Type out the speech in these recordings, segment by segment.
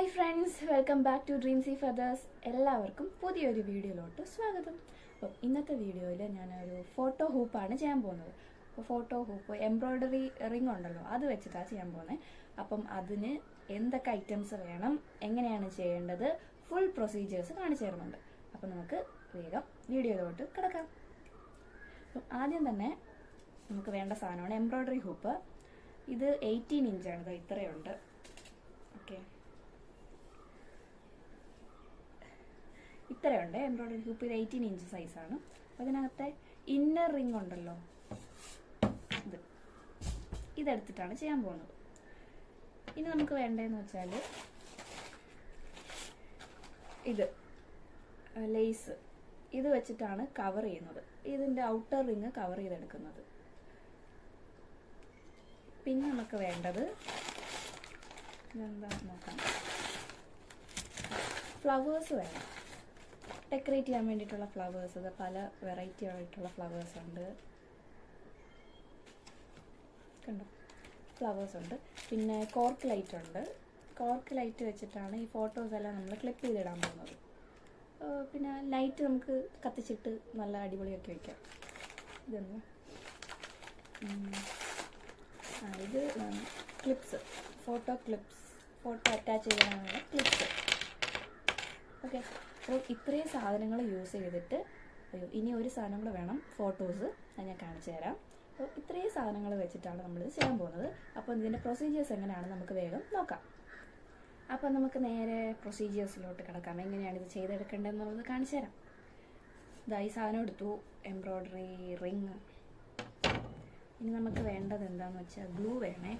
Hi friends welcome back to dreamsy feathers എല്ലാവർക്കും പുതിയൊരു വീഡിയോയിലോട്ട് സ്വാഗതം. അപ്പോൾ ഇന്നത്തെ വീഡിയോയിൽ ഞാനൊരു ഫോട്ടോ ഹൂപ്പാണ് ചെയ്യാൻ പോകുന്നത്. അപ്പോൾ ഫോട്ടോ ഹൂപ്പ് എംബ്രോയ്ഡറി റിംഗ് ഉണ്ടല്ലോ അത് വെച്ചിട്ടാണ് ചെയ്യാൻ പോകുന്നത് അപ്പം അതിന് എന്തൊക്കെ ഐറ്റംസ് വേണം എങ്ങനെയാണ് ചെയ്യേണ്ടത് ഫുൾ പ്രൊസീജിയേഴ്സ് കാണിച്ചു തരുന്നുണ്ട്. അപ്പം നമുക്ക് വേഗം വീഡിയോയിലോട്ട് കിടക്കാം. അപ്പം ആദ്യം തന്നെ നമുക്ക് വേണ്ട സാധനമാണ് എംബ്രോയ്ഡറി ഹൂപ്പ് ഇത് എയ്റ്റീൻ ഇഞ്ചാണ് ഇത് ഇത്രയുണ്ട്. ഓക്കെ ഇത്രയുണ്ട്. എംബ്രോയിഡറി ഹൂപ്പ് ഇത് എയ്റ്റീൻ ഇഞ്ച് സൈസാണ് അതിനകത്തെ ഇന്നർ റിംഗ് ഉണ്ടല്ലോ. ഇത്. ഇതെടുത്തിട്ടാണ് ചെയ്യാൻ പോകുന്നത്. ഇനി നമുക്ക് വേണ്ടതെന്ന് വെച്ചാൽ ഇത്. ലേസ് ഇത് വെച്ചിട്ടാണ് കവർ ചെയ്യുന്നത്. ഇതിന്റെ ഔട്ടർ റിങ് കവർ ചെയ്തെടുക്കുന്നത്. പിന്നെ നമുക്ക് വേണ്ടത് ഇതെന്താ നോക്കാം. ഫ്ലവേഴ്സ് വേണം. ഡെക്കറേറ്റ് ചെയ്യാൻ വേണ്ടിയിട്ടുള്ള ഫ്ലവേഴ്സ് അത് പല വെറൈറ്റി ആയിട്ടുള്ള ഫ്ലവേഴ്സ് ഉണ്ട്. കണ്ടോ? ഫ്ലവേഴ്സ് ഉണ്ട്. പിന്നെ കോർക്ക് ലൈറ്റ് ഉണ്ട്. കോർക്ക് ലൈറ്റ് വെച്ചിട്ടാണ് ഈ ഫോട്ടോസ് എല്ലാം നമ്മൾ ക്ലിപ്പ് ചെയ്തിടാൻ പോകുന്നത്. പിന്നെ ലൈറ്റ് നമുക്ക് കത്തിച്ചിട്ട് നല്ല അടിപൊളിയൊക്കെ വയ്ക്കാം ഇതൊന്ന് ഇത് clips photo clips photo attach ചെയ്യാനുള്ള ക്ലിപ്സ് ഓക്കെ അപ്പോൾ ഇത്രയും സാധനങ്ങൾ യൂസ് ചെയ്തിട്ട് അയ്യോ ഇനി ഒരു സാധനം കൂടെ വേണം. ഫോട്ടോസ് അത് ഞാൻ കാണിച്ചു തരാം. അപ്പോൾ ഇത്രയും സാധനങ്ങൾ വെച്ചിട്ടാണ് നമ്മളിത് ചെയ്യാൻ പോകുന്നത്. അപ്പോൾ ഇതിന്റെ പ്രൊസീജിയേഴ്സ് എങ്ങനെയാണെന്ന് നമുക്ക് വേഗം നോക്കാം. അപ്പോൾ നമുക്ക് നേരെ പ്രൊസീജിയേഴ്സിലോട്ട് കിടക്കാം. എങ്ങനെയാണ് ഇത് ചെയ്തെടുക്കേണ്ടതെന്നുള്ളത് കാണിച്ചു തരാം. ഇതായി സാധനം എടുത്തു. എംബ്രോയ്ഡറി റിങ് ഇനി നമുക്ക് വേണ്ടത് എന്താണെന്ന് വെച്ചാൽ ഗ്ലൂ വേണേ.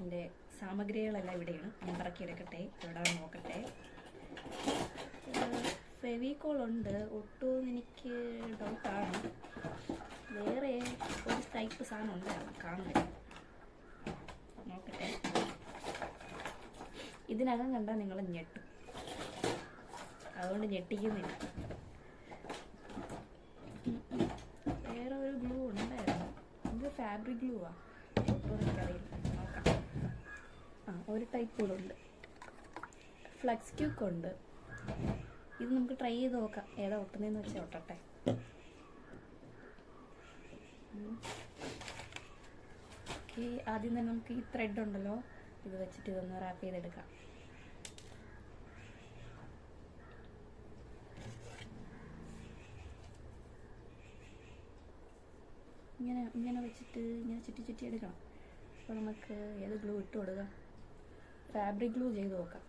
എന്റെ സാമഗ്രികളെല്ലാം ഇവിടെയാണ്. ഞാൻ പറക്കിയെടുക്കട്ടെ. ഇവിടെ നോക്കട്ടെ. ഫെവിക്കോൾ ഉണ്ട് ഒട്ടും എനിക്ക് ഡൗട്ടാണ് വേറെ ഒരു ടൈപ്പ് സാധനം ഉണ്ടായിരുന്നു കാണുന്നത് നോക്കട്ടെ. ഇതിനകം കണ്ടാൽ നിങ്ങൾ ഞെട്ടും. അതുകൊണ്ട് ഞെട്ടിക്കുന്നില്ല. വേറെ ഒരു ഗ്ലൂ ഉണ്ടായിരുന്നു. ഇത് ഫാബ്രിക് ഗ്ലൂ ആ. എനിക്കറിയില്ല. നോക്കാം. ആ ഒരു ടൈപ്പ് ഉണ്ട്. ഫ്ലക്സ് ക്യൂക്ക് ഉണ്ട് ഇത് നമുക്ക് ട്രൈ ചെയ്ത് നോക്കാം. ഏതാ ഒട്ടുന്നതെന്ന് വെച്ചാൽ ഒട്ടട്ടെ ഓക്കെ ആദ്യം തന്നെ നമുക്ക് ഈ ത്രെഡ് ഉണ്ടല്ലോ. ഇത് വെച്ചിട്ട് ഇതൊന്ന് റാപ്പ് ചെയ്തെടുക്കാം. ഇങ്ങനെ ഇങ്ങനെ വെച്ചിട്ട് ഇങ്ങനെ ചുറ്റി ചുറ്റി എടുക്കണം. അപ്പോൾ നമുക്ക് ഏത് ഗ്ലൂ ഇട്ട് കൊടുക്കാം? ഫാബ്രിക് ഗ്ലൂ ചെയ്ത് നോക്കാം.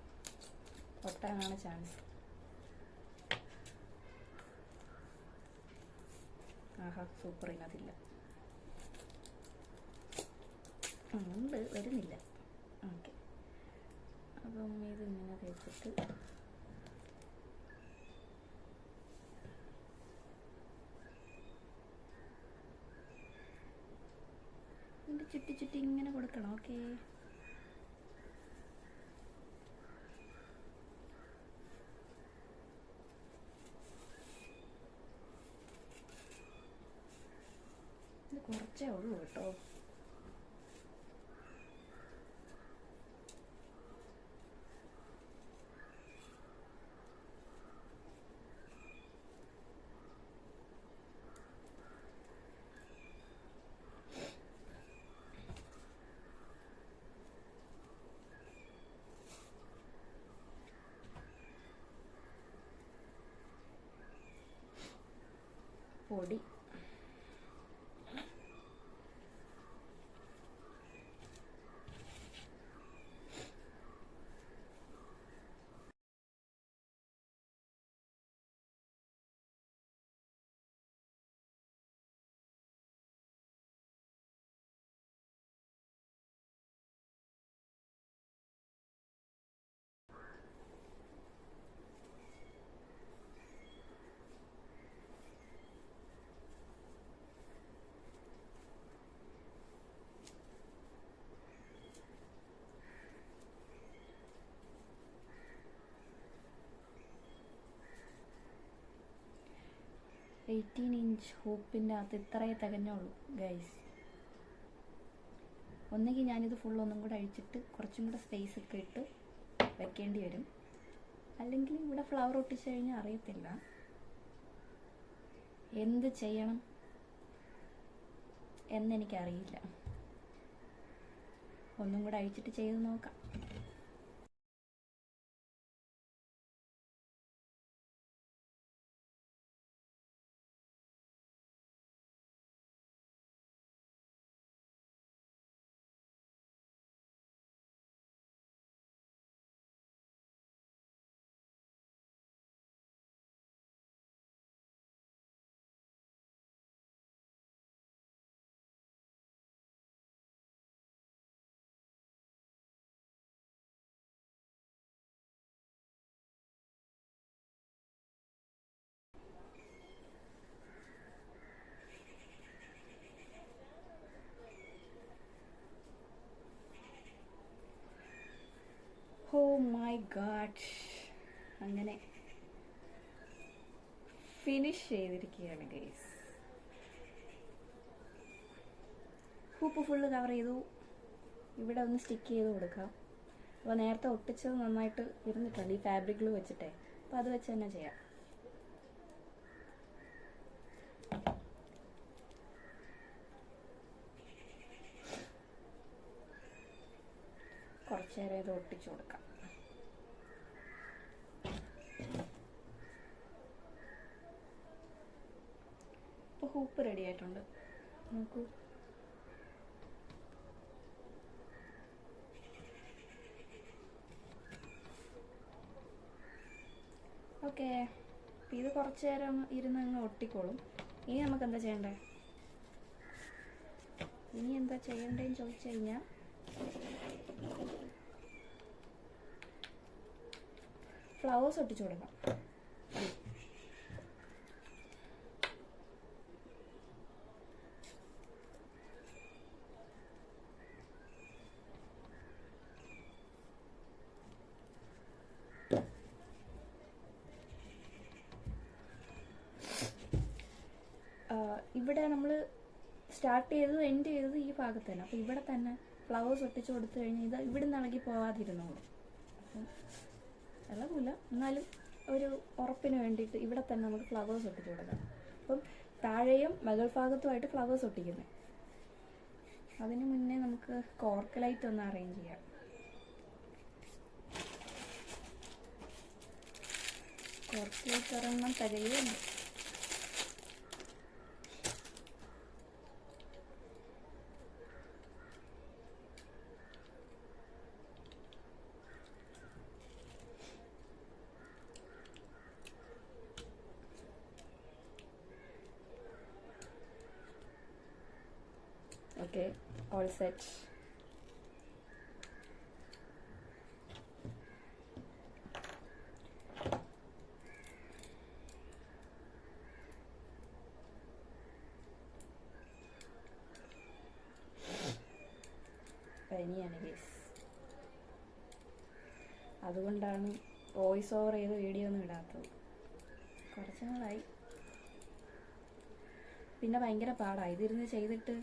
ഒട്ടാനാണ് ചാൻസ് സൂപ്പർ ഇതിനകത്തില്ല. ഉണ്ട് വരുന്നില്ല. ഓക്കെ. അപ്പം ഇങ്ങനെ തേച്ചിട്ട് ചുറ്റി ചുറ്റി ഇങ്ങനെ കൊടുക്കണം ഓക്കെ. ഇത് കുറച്ചേ ഉള്ളൂ കേട്ടോ പൊടി എയ്റ്റീൻ ഇഞ്ച് ഹൂപ്പിന്റെ അകത്ത് ഇത്രയേ തികഞ്ഞുള്ളൂ ഗൈസ് ഒന്നുകിൽ ഞാനിത് ഫുൾ ഒന്നും കൂടെ അഴിച്ചിട്ട് കുറച്ചും കൂടെ സ്പേസ് ഒക്കെ ഇട്ട് വെക്കേണ്ടി വരും. അല്ലെങ്കിൽ ഇവിടെ ഫ്ലവർ ഒട്ടിച്ചു കഴിഞ്ഞാൽ അറിയത്തില്ല. എന്ത് ചെയ്യണം എന്നെനിക്കറിയില്ല. ഒന്നും കൂടെ അഴിച്ചിട്ട് ചെയ്ത് നോക്കാം. ഓ മൈ ഗാഡ് അങ്ങനെ ഫിനിഷ് ചെയ്തിരിക്കുകയാണ് ഗൈസ് ഹൂപ്പ് ഫുള്ള് കവർ ചെയ്തു. ഇവിടെ ഒന്ന് സ്റ്റിക്ക് ചെയ്ത് കൊടുക്കാം. അപ്പോൾ നേരത്തെ ഒട്ടിച്ചത് നന്നായിട്ട് ഇരുന്നിട്ടുണ്ട്. ഈ ഫാബ്രിക്കിൽ വെച്ചിട്ടേ. അപ്പോൾ അത് വെച്ച് തന്നെ ചെയ്യാം. ഇത് ഒട്ടിച്ചു കൊടുക്കാം. ഇപ്പോൾ ഹൂപ്പ് റെഡി ആയിട്ടുണ്ട്. നോക്കൂ. ഓക്കെ ഇത് കുറച്ചു നേരം ഇരുന്ന് അങ്ങ് ഒട്ടിക്കോളും. ഇനി നമുക്ക് എന്താ ചെയ്യണ്ടേ? ഇനി എന്താ ചെയ്യണ്ടേന്ന് ചോദിച്ചു കഴിഞ്ഞാൽ ഫ്ലവേഴ്സ് ഒട്ടിച്ചു കൊടുക്കാം. ഇവിടെ നമ്മൾ സ്റ്റാർട്ട് ചെയ്തത് എൻഡ് ചെയ്തത് ഈ ഭാഗത്ത് തന്നെ അപ്പോൾ ഇവിടെ തന്നെ ഫ്ലവേഴ്സ് ഒട്ടിച്ചു കൊടുത്തു കഴിഞ്ഞാൽ ഇത് ഇവിടെ നിന്ന് ഇളകി പോവാതിരുന്നോളും. ഇളകില്ല എന്നാലും ഒരു ഉറപ്പിന് വേണ്ടിയിട്ട് ഇവിടെ തന്നെ നമുക്ക് ഫ്ലവേഴ്സ് ഒട്ടിച്ചു കൊടുക്കാം. അപ്പം താഴെയും മകൾ ഭാഗത്തുമായിട്ട് ഫ്ലവേഴ്സ് ഒട്ടിക്കുന്നത് അതിന് മുന്നേ നമുക്ക് കോർക്ക് ലൈറ്റ് ഒന്ന് അറേഞ്ച് ചെയ്യാം. കോർക്ക് ലൈറ്റ് ഒരെണ്ണം തികയുണ്ട് Okay, ഓൾ സെറ്റ് അതുകൊണ്ടാണ് വോയിസ് ഓവർ ചെയ്ത് വീഡിയോ ഒന്നും ഇടാത്തത്. കുറച്ച് നാളായി. പിന്നെ ഭയങ്കര പാടാണ് ഇതിരുന്ന് ചെയ്തിട്ട്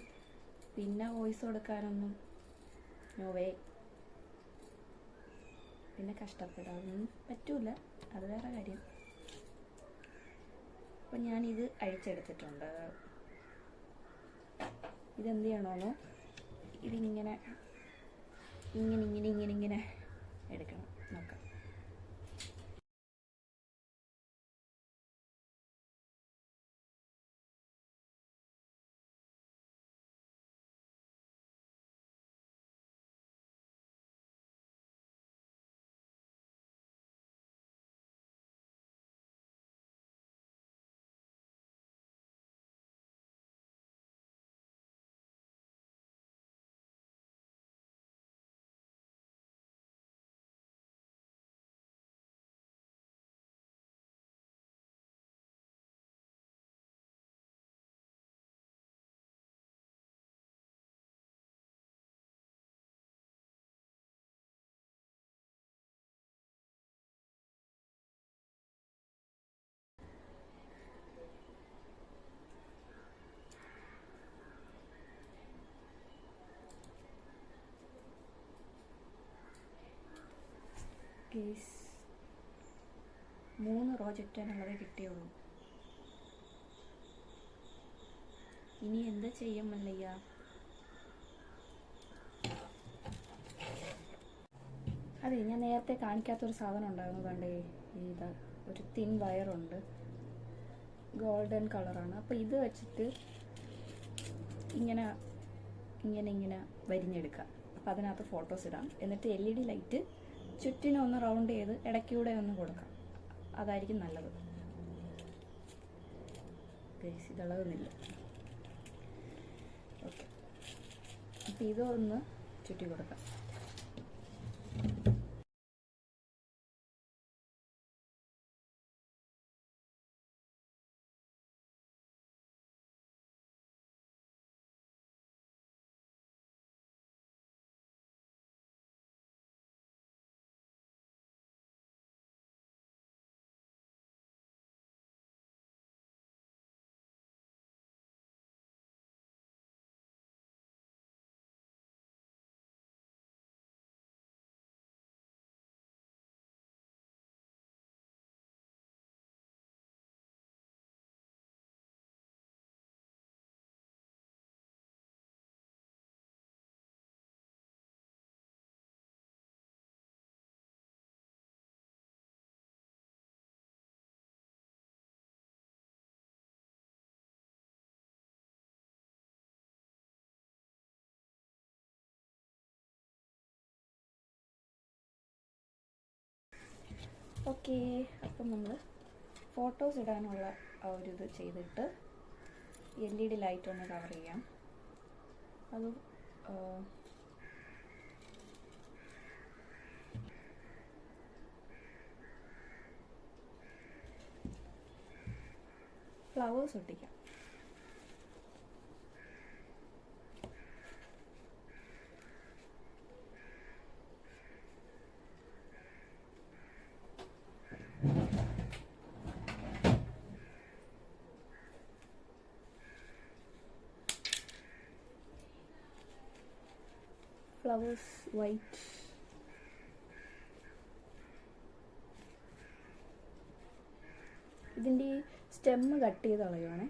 പിന്നെ വോയിസ് കൊടുക്കാനൊന്നും നോവേ പിന്നെ കഷ്ടപ്പെടാനൊന്നും പറ്റൂല. അത് വേറെ കാര്യം. അപ്പം ഞാനിത് അഴിച്ചെടുത്തിട്ടുണ്ട്. ഇതെന്ത് ചെയ്യണമെന്നോ ഇതിങ്ങനെ ഇങ്ങനെ ഇങ്ങനെ ഇങ്ങനെ ഇങ്ങനെ എടുക്കണം. നോക്കാം. കേസ് മൂന്ന് റോ ചുറ്റാനുള്ളതേ കിട്ടിയുള്ളൂ. ഇനി എന്താ ചെയ്യും മല്ലയ്യ? അതെ ഞാൻ നേരത്തെ കാണിക്കാത്തൊരു സാധനം ഉണ്ടായിരുന്നു കണ്ടേ. ഇതാ ഒരു തിൻ വയറുണ്ട് ഗോൾഡൻ കളറാണ് അപ്പോൾ ഇത് വെച്ചിട്ട് ഇങ്ങനെ ഇങ്ങനെ ഇങ്ങനെ വരിഞ്ഞെടുക്കാം അപ്പോൾ അതിനകത്ത് ഫോട്ടോസ് ഇടാം. എന്നിട്ട് എൽ ഇ ഡി ലൈറ്റ് ചുറ്റിനും ഒന്ന് റൗണ്ട് ചെയ്ത് ഇടയ്ക്കൂടെ ഒന്ന് കൊടുക്കാം. അതായിരിക്കും നല്ലത്. ഇതളകുന്നില്ല ഓക്കെ അപ്പോൾ ഇതൊന്ന് ചുറ്റി കൊടുക്കാം. ഓക്കെ. അപ്പം നമ്മൾ ഫോട്ടോസ് ഇടാനുള്ള ആ ഒരു ഇത് ചെയ്തിട്ട് എൽ ഇ ഡി ലൈറ്റ് ഒന്ന് കവർ ചെയ്യാം. അത് ഫ്ലവേഴ്സ് ഒട്ടിക്കാം. Flowers white. ഇതിന്റെ ഈ സ്റ്റെമ്മ് കട്ട് ചെയ്ത് കളയുവാണേ.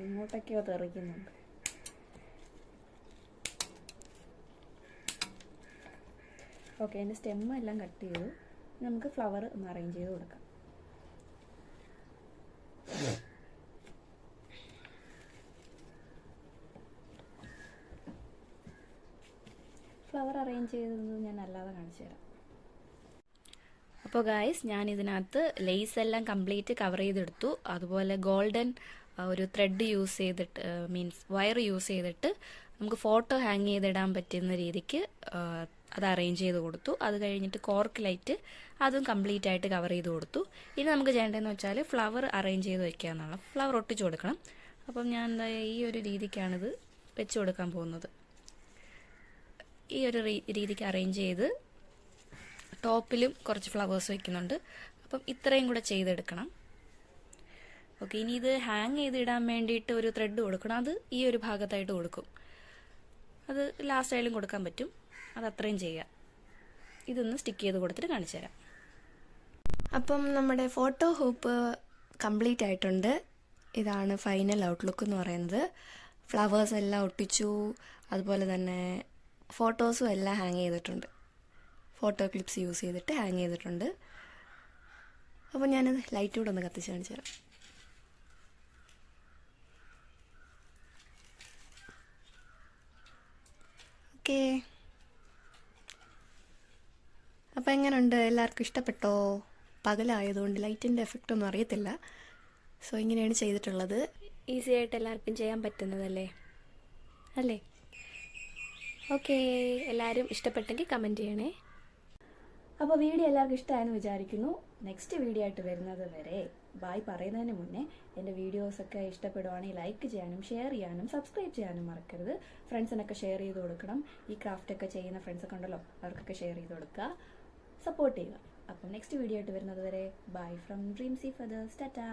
എങ്ങോട്ടൊക്കെയോ തെറിക്കുന്നുണ്ട്. ഓക്കെ അതിന്റെ സ്റ്റെമ്മ് എല്ലാം കട്ട് ചെയ്തു. നമുക്ക് ഫ്ലവർ ഒന്ന് അറേഞ്ച് ചെയ്ത് കൊടുക്കാം. ഫ്ലവർ അറേഞ്ച് ചെയ്തത് ഞാൻ അല്ലാതെ കാണിച്ചു തരാം. അപ്പോൾ ഗായ്സ് ഞാൻ ഇതിനകത്ത് ലേസ് എല്ലാം കംപ്ലീറ്റ് കവർ ചെയ്തെടുത്തു. അതുപോലെ ഗോൾഡൻ ഒരു ത്രെഡ് യൂസ് ചെയ്തിട്ട് മീൻസ് വയർ യൂസ് ചെയ്തിട്ട് നമുക്ക് ഫോട്ടോ ഹാങ് ചെയ്തിടാൻ പറ്റുന്ന രീതിക്ക് അത് അറേഞ്ച് ചെയ്ത് കൊടുത്തു. അത് കഴിഞ്ഞിട്ട് കോർക്ക് ലൈറ്റ് അതും കംപ്ലീറ്റ് ആയിട്ട് കവർ ചെയ്ത് കൊടുത്തു. ഇനി നമുക്ക് ചെയ്യേണ്ടതെന്ന് വെച്ചാൽ ഫ്ലവർ അറേഞ്ച് ചെയ്ത് വെക്കുക എന്നുള്ള ഫ്ലവർ ഒട്ടിച്ചു കൊടുക്കണം. അപ്പം ഞാൻ എന്താ ഈ ഒരു രീതിക്കാണിത് വെച്ച് കൊടുക്കാൻ പോകുന്നത്. ഈ ഒരു രീതിക്ക് അറേഞ്ച് ചെയ്ത് ടോപ്പിലും കുറച്ച് ഫ്ലവേഴ്സ് വെക്കുന്നുണ്ട്. അപ്പം ഇത്രയും കൂടെ ചെയ്തെടുക്കണം. ഓക്കെ ഇനി ഇത് ഹാങ് ചെയ്തിടാൻ വേണ്ടിയിട്ട് ഒരു ത്രെഡ് കൊടുക്കണം. അത് ഈ ഒരു ഭാഗത്തായിട്ട് കൊടുക്കും. അത് ലാസ്റ്റ് ആയാലും കൊടുക്കാൻ പറ്റും. അത് അത്രയും ചെയ്യുക ഇതൊന്ന് സ്റ്റിക്ക് ചെയ്ത് കൊടുത്തിട്ട് കാണിച്ചു തരാം. അപ്പം നമ്മുടെ ഫോട്ടോ ഹൂപ്പ് കംപ്ലീറ്റ് ആയിട്ടുണ്ട്. ഇതാണ് ഫൈനൽ ഔട്ട്ലുക്ക് എന്ന് പറയുന്നത്. ഫ്ലവേഴ്സ് എല്ലാം ഒട്ടിച്ചു. അതുപോലെ തന്നെ ഫോട്ടോസും എല്ലാം ഹാങ് ചെയ്തിട്ടുണ്ട്. ഫോട്ടോ ക്ലിപ്സ് യൂസ് ചെയ്തിട്ട് ഹാങ് ചെയ്തിട്ടുണ്ട്. അപ്പോൾ ഞാനത് ലൈറ്റ് കൂടെ ഒന്ന് കത്തിച്ച് കാണിച്ചു തരാം. ഓക്കേ അപ്പോൾ എങ്ങനെയുണ്ട് എല്ലാവർക്കും ഇഷ്ടപ്പെട്ടോ? പകലായതുകൊണ്ട് ലൈറ്റിന്റെ എഫക്റ്റ് ഒന്നും അറിയത്തില്ല. സോ ഇങ്ങനെയാണ് ചെയ്തിട്ടുള്ളത്. ഈസി ആയിട്ട് എല്ലാവർക്കും ചെയ്യാൻ പറ്റുന്നതല്ലേ? അല്ലേ? ഓക്കെ എല്ലാവരും ഇഷ്ടപ്പെട്ടെങ്കിൽ കമന്റ് ചെയ്യണേ. അപ്പോൾ വീഡിയോ എല്ലാവർക്കും ഇഷ്ടമായെന്ന് വിചാരിക്കുന്നു. നെക്സ്റ്റ് വീഡിയോ ആയിട്ട് വരുന്നത് വരെ ബായ് പറയുന്നതിന് മുന്നേ എന്റെ വീഡിയോസൊക്കെ ഇഷ്ടപ്പെടുവാണെങ്കിൽ ലൈക്ക് ചെയ്യാനും ഷെയർ ചെയ്യാനും സബ്സ്ക്രൈബ് ചെയ്യാനും മറക്കരുത്. ഫ്രണ്ട്സിനൊക്കെ ഷെയർ ചെയ്ത് കൊടുക്കണം. ഈ ക്രാഫ്റ്റൊക്കെ ചെയ്യുന്ന ഫ്രണ്ട്സൊക്കെ ഉണ്ടല്ലോ അവർക്കൊക്കെ ഷെയർ ചെയ്ത് കൊടുക്കുക. സപ്പോർട്ട് ചെയ്യുക. അപ്പം നെക്സ്റ്റ് വീഡിയോ ആയിട്ട് വരുന്നത് വരെ ബൈ ഫ്രം ഡ്രീംസി ഫദേഴ്സ് ടാറ്റാ